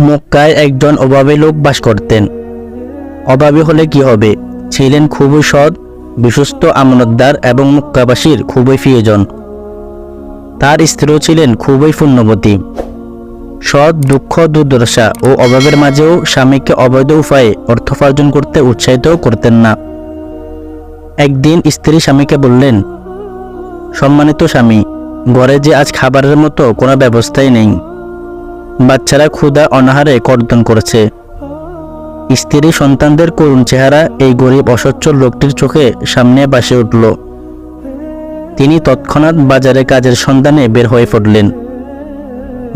মক্কায় একজন অভাবী লোক বাস করতেন। অভাবী হলে কি হবে? ছিলেন খুবই সৎ, বিশ্বস্ত আমানতদার এবং মক্কাবাসীর খুবই প্রিয়জন। তার স্ত্রীও ছিলেন খুবই পুণ্যবতী। সৎ, দুঃখ, দুর্দশা ও অভাবের মাঝেও স্বামীকে অবৈধ উপায়ে অর্থ উপার্জন করতে উৎসাহিত করতেন না। একদিন স্ত্রী স্বামীকে বললেন, সম্মানিত স্বামী, ঘরে যে আজ খাবারের মতো কোনো ব্যবস্থাই নেই। বাচ্চারা ক্ষুধা অনাহারে কর্তন করেছে। স্ত্রী সন্তানদের করুণ চেহারা এই গরিব অসচ্ছল লোকটির চোখে সামনে বাসে উঠল। তিনি তৎক্ষণাৎ বাজারে কাজের সন্ধানে বের হয়ে পড়লেন।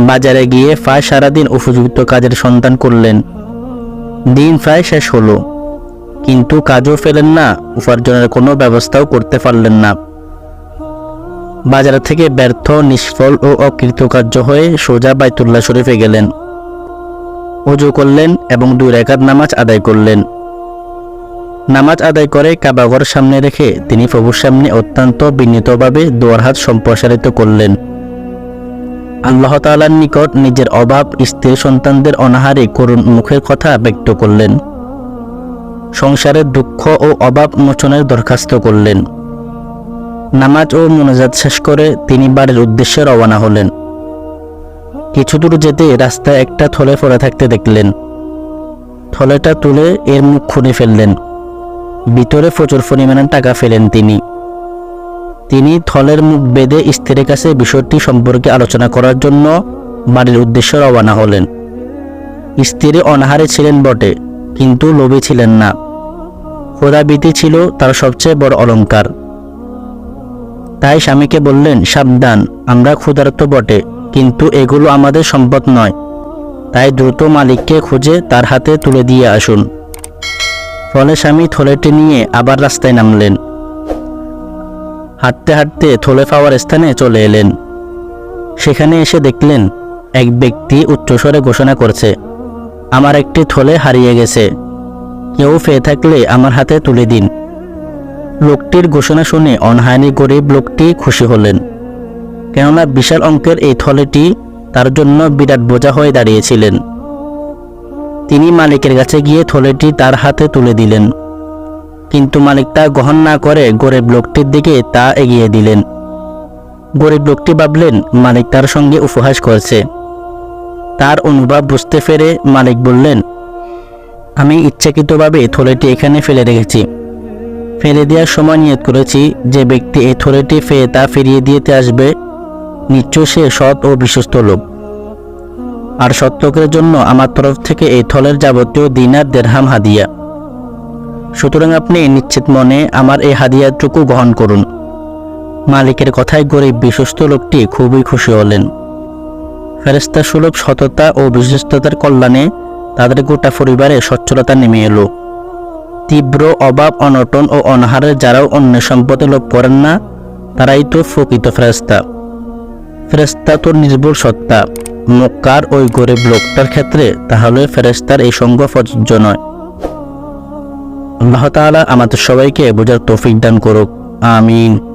বাজারে গিয়ে প্রায় সারাদিন উপযুক্ত কাজের সন্ধান করলেন। দিন প্রায় শেষ হলো। কিন্তু কাজও ফেলেন না, উপার্জনের কোনো ব্যবস্থাও করতে পারলেন না। বাজার থেকে ব্যর্থ, নিষ্ফল ও অকৃতকার্য হয়ে সোজা বাইতুল্লাহ শরীফে গেলেন। অজু করলেন এবং দুই রেখাত নামাজ আদায় করলেন। নামাজ আদায় করে কাবাঘর সামনে রেখে তিনি প্রভুর সামনে অত্যন্ত বিনীতভাবে দোয়ার হাত সম্প্রসারিত করলেন। আল্লাহ তাআলার নিকট নিজের অভাব, স্ত্রী সন্তানদের অনাহারে করুণ মুখের কথা ব্যক্ত করলেন। সংসারের দুঃখ ও অভাব মোচনের দরখাস্ত করলেন। নামাজ ও মোনাজাত শেষ করে তিনি বাড়ির উদ্দেশ্যে রওনা হলেন। কিছু দূর যেতে রাস্তায় একটা থলে পড়ে থাকতে দেখলেন। থলেটা তুলে এর মুখ খুলে ফেললেন। ভিতরে প্রচুর পরিমাণে টাকা ফেলেন তিনি। তিনি থলের মুখ বেঁধে স্ত্রীর কাছে বিষয়টি সম্পর্কে আলোচনা করার জন্য বাড়ির উদ্দেশ্যে রওনা হলেন। স্ত্রী অনাহারে ছিলেন বটে, কিন্তু লোভী ছিলেন না। খোদাবিতি ছিল তার সবচেয়ে বড় অলংকার। তাই স্বামীকে বললেন, সাবধান, আমরা ক্ষুধার্ত বটে, কিন্তু এগুলো আমাদের সম্পদ নয়। তাই দ্রুত মালিককে খুঁজে তার হাতে তুলে দিয়ে আসুন। ফলে স্বামী থলেটি নিয়ে আবার রাস্তায় নামলেন। হাঁটতে হাঁটতে থলে পাওয়ার স্থানে চলে এলেন। সেখানে এসে দেখলেন, এক ব্যক্তি উচ্চস্বরে ঘোষণা করছে, আমার একটি থলে হারিয়ে গেছে। কেউ পেয়ে থাকলে আমার হাতে তুলে দিন। লোকটির ঘোষণা শুনে অনহায়নি গরিব লোকটি খুশি হলেন। কেননা বিশাল অঙ্কের এই থলেটি তার জন্য বিরাট বোঝা হয়ে দাঁড়িয়েছিলেন। তিনি মালিকের কাছে গিয়ে থলেটি তার হাতে তুলে দিলেন। কিন্তু মালিক তা গ্রহণ না করে গরিব লোকটির দিকে তা এগিয়ে দিলেন। গরিব লোকটি ভাবলেন, মালিক তার সঙ্গে উপহাস করছে। তার অনুভব বুঝতে পেরে মালিক বললেন, আমি ইচ্ছাকৃতভাবে থলেটি এখানে ফেলে রেখেছি। ফেলে দেওয়ার সময় নিয়ত করেছি। যে ব্যক্তি এই থলেটি ফেয়ে তা ফিরিয়ে দিতে আসবে, নিশ্চয় সে সৎ ও বিশ্বস্ত লোক। আর সত্যকের জন্য আমার তরফ থেকে এই থলের যাবতীয় দিনার দেড়হাম হাদিয়া। সুতরাং আপনি নিশ্চিত মনে আমার এই হাদিয়াটুকু গ্রহণ করুন। মালিকের কথায় গরিব বিশ্বস্ত লোকটি খুবই খুশি হলেন। ফেরেস্তা সুলভ সততা ও বিশ্বস্ততার কল্যাণে তাদের গোটা পরিবারে সচ্ছলতা নেমে এলো। তীব্র অভাব, অনটন ও অনাহারের যারাও অন্য সম্পদে লোভ করেন না, তারাই তো প্রকৃত ফেরেস্তা ফেরেস্তা তো নির্ভুল সত্তা। মক্কার ওই গরিব লোকটার ক্ষেত্রে? তাহলে ফেরেস্তার এই সঙ্গ প্রযোজ্য নয়। আল্লাহ তাআলা আমাদের সবাইকে বোঝার তৌফিক দান করুক। আমিন।